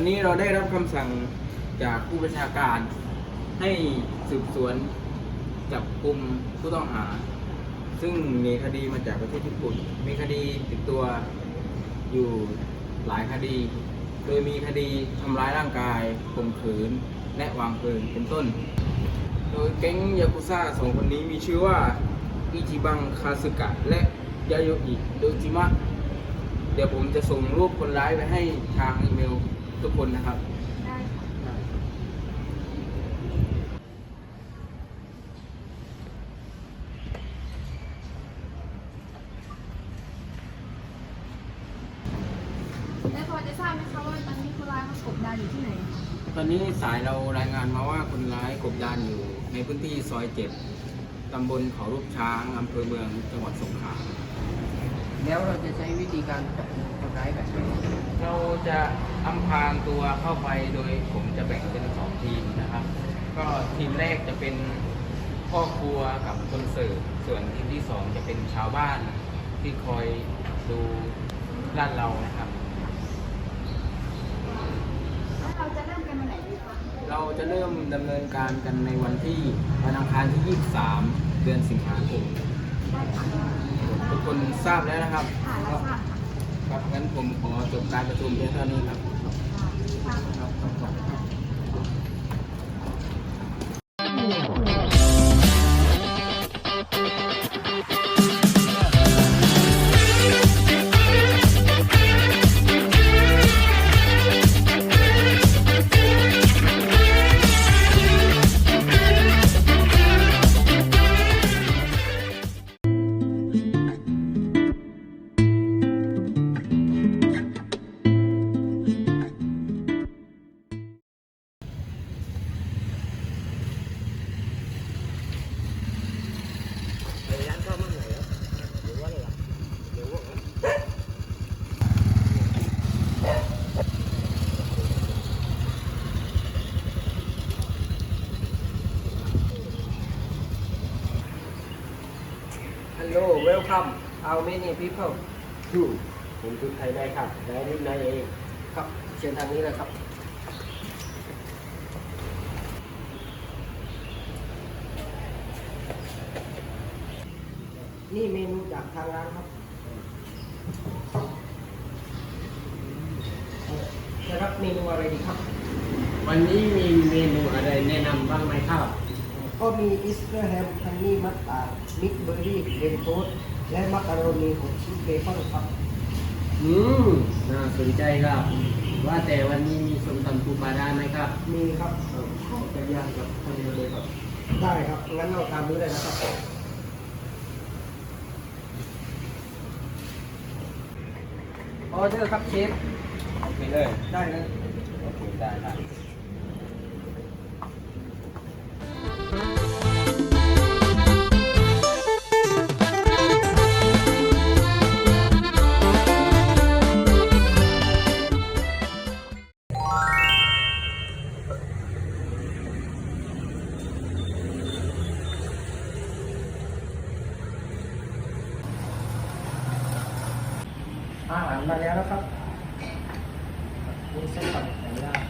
บายครับวันนี้เราได้รับคำสั่งจากผู้บัญชาการ ให้สืบสวนจับกลุ่มผู้ต้องหา ซึ่งมีคดีมาจากประเทศญี่ปุ่น มีคดีติดตัวอยู่หลายคดี โดยมีคดีทำร้ายร่างกายข่มขืน และวางเพลิงเป็นต้น โดยแก๊งยากุซ่าสองคนนี้มีชื่อว่าอิจิบังคาสึกะ และยาโยอิโดจิมะ เดี๋ยวผมจะส่งรูปคนร้ายไปให้ทางอีเมล ทุกคนนะครับได้ค่ะแล้วพอจะทราบไหมคะว่าตอนนี้คนร้ายมากบดานอยู่ที่ไหนคะตอนนี้สายเรารายงานมาว่าคนร้ายกบดานอยู่ในพื้นที่ซอยเจ็ดตำบลเขารูปช้างอำเภอเมืองจังหวัดสงขลา แล้วเราจะใช้วิธีการจับกลุ่มคนร้ายแบบไหนเราจะอำพรางตัวเข้าไปโดยผมจะแบ่งเป็นสองทีมนะครับ ก็ทีมแรกจะเป็นพ่อครัวกับคนเสิร์ฟส่วนทีมที่สองจะเป็นชาวบ้านที่คอยดูลาดเรานะครับแล้วเราจะเริ่มกันวันไหนดีคะเราจะเริ่มดำเนินการกันในวันที่วันอังคารที่ 23 เดือนสิงหาคมได้ค่ะ ทุกคนทราบแล้วนะครับ ครับงั้นผมขอจบการประชุมเพียงเท่านี้ครับ ทราบครับขอบคุณครับฮัลโหล welcome how many people ทูผมคือไทยได้ครับได้นิดนายเองครับ เชิญทางนี้เลยครับ นี่เมนูจากทางร้านครับจะรับเมนูอะไรดีครับ วันนี้มีเมนูอะไรแนะนำบ้างไหมครับ ก็มีอิสเตอร์แฮมฮันนี่มัตตาร์ดมิกเบอร์รี่เบนโทสและมักกะโรนีของชีสเบคอนครับ อืมน่าสนใจครับ ว่าแต่วันนี้มีส้มตำปูปลาร้าไหมครับ มีครับเออขอจะย่างกับข้าวเหนียวเลยครับ ได้ครับ งั้นเราตามนี้เลยนะครับ ออเดอร์ครับเชฟ โอเคเลย ได้เลย โอเคได้ได้ อาหารมาแล้วนะครับมีเส้นตับไก่ย่าง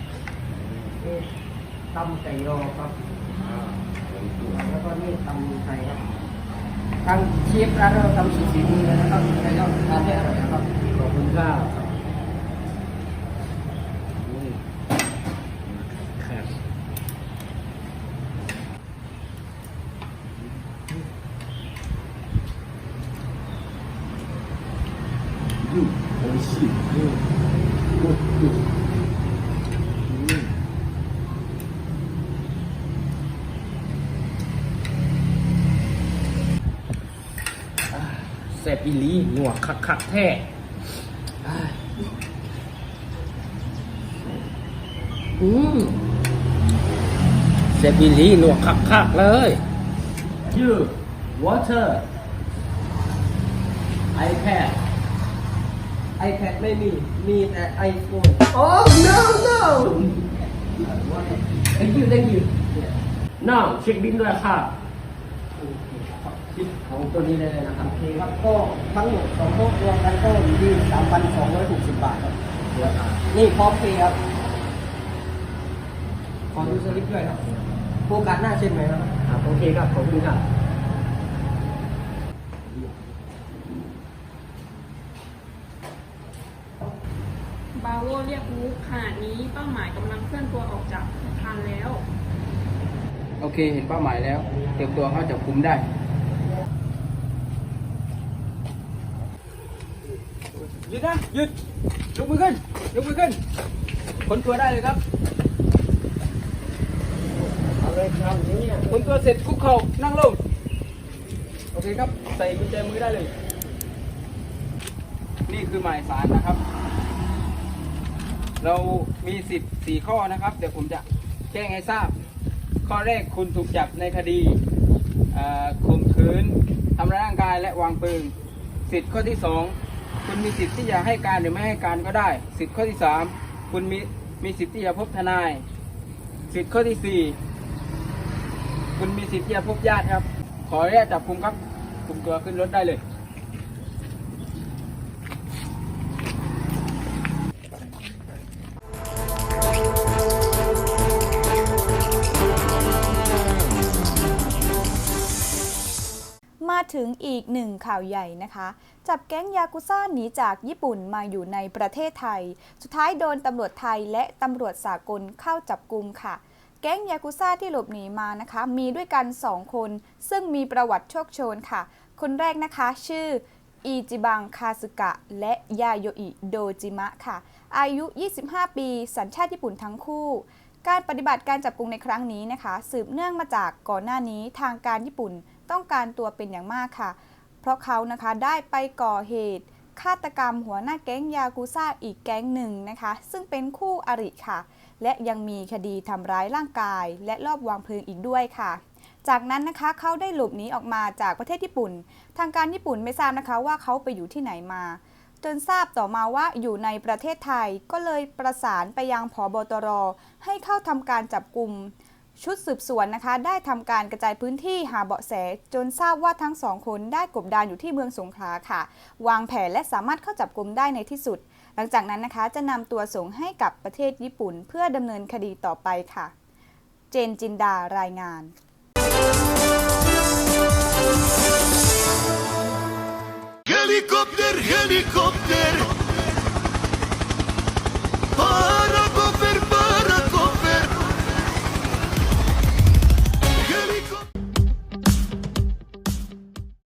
นี่ตำไก่ยอครับแล้วก็นี่ตำไทยครับทางเชฟร้านเราทำสุดฝีมือเลยนะครับไก่ยอทานได้อร่อยนะครับขอบคุณครับนี่ครับ อืมโอ้ยชิอืมโอ้ยอืมอืมอ่าแซ่บอีหลีหนวกคักคักๆแท้อ่าอืมแซ่บอีหลีหนวกคักคักๆเลย you water iPad iPad ไม่มี มีแต่ iPhone โอ้ no no thank you thank you น้องเช็คบินด้วยครับ คิดของตัวนี้ได้เลยนะครับ โอเคครับ ก็ทั้งหมดสองโต๊ะรวมกันก็อยู่ที่3,260บาทครับราคนี่พร้อมเพย์ครับ ขอดูสลิปด้วยครับโฟกัสหน้าเช่นไหมครับครับ โอเคครับ ขอบคุณครับบาโวเรียกมูฟขณะนี้เป้าหมายกำลังเคลื่อนตัวออกจากอาคารแล้ว โอเค เห็นเป้าหมายแล้ว เตรียมตัวเข้าจับกุมได้ หยุดนะหยุดยกมือขึ้นยกมือขึ้นคนตัวได้เลยครับเอาเลยครับนี่คนตัวเสร็จคุกเข่านั่งลงโอเคครับ ใส่กุญแจมือได้เลย นี่คือหมายสารนะครับ เรามีสิทธิ์สี่ข้อนะครับ เดี๋ยวผมจะแจ้งให้ทราบ ข้อแรกคุณถูกจับในคดีเอ่อข่มขืนทำร้ายร่างกายและวางปืน สิทธิ์ข้อที่สอง คุณมีสิทธิ์ที่จะให้การหรือไม่ให้การก็ได้ สิทธิ์ข้อที่สามคุณมีมีสิทธิ์ที่จะพบทนาย สิทธิ์ข้อที่สี่คุณมีสิทธิ์ที่จะพบญาติครับ ขออนุญาตจับคุมครับคุมตัวขึ้นรถได้เลย ถึงอีกหนึ่งข่าวใหญ่นะคะ จับแก๊งยากุซ่าหนีจากญี่ปุ่นมาอยู่ในประเทศไทย สุดท้ายโดนตำรวจไทยและตำรวจสากลเข้าจับกลุ่มค่ะแก๊งยากุซ่าที่หลบหนีมานะคะ มีด้วยกัน 2 คน ซึ่งมีประวัติโชคโชนค่ะ คนแรกนะคะชื่ออีจิบังคาสึกะ และยาโยอิโดจิมะค่ะ อายุ 25 ปี สัญชาติญี่ปุ่นทั้งคู่ การปฏิบัติการจับกลุมในครั้งนี้นะคะ สืบเนื่องมาจากก่อนหน้านี้ทางการญี่ปุ่น ต้องการตัวเป็นอย่างมากค่ะ เพราะเขานะคะได้ไปก่อเหตุฆาตกรรมหัวหน้าแก๊งยากูซ่าอีกแก๊งหนึ่งนะคะ ซึ่งเป็นคู่อริค่ะ และยังมีคดีทำร้ายร่างกาย และลอบวางเพลิงอีกด้วยค่ะ จากนั้นนะคะเขาได้หลบหนีออกมาจากประเทศญี่ปุ่น ทางการญี่ปุ่นไม่ทราบนะคะว่าเขาไปอยู่ที่ไหนมา จนทราบต่อมาว่าอยู่ในประเทศไทยก็เลยประสานไปยังผบตร ให้เข้าทำการจับกลุ่ม ชุดสืบสวนนะคะ ได้ทำการกระจายพื้นที่หาเบาะแส จนทราบว่าทั้งสองคนได้กบดานอยู่ที่เมืองสงขลาค่ะ วางแผนและสามารถเข้าจับกลุ่มได้ในที่สุด หลังจากนั้นนะคะจะนำตัวส่งให้กับประเทศญี่ปุ่น เพื่อดำเนินคดีต่อไปค่ะ เจนจินดารายงาน Helikopter, helikopter,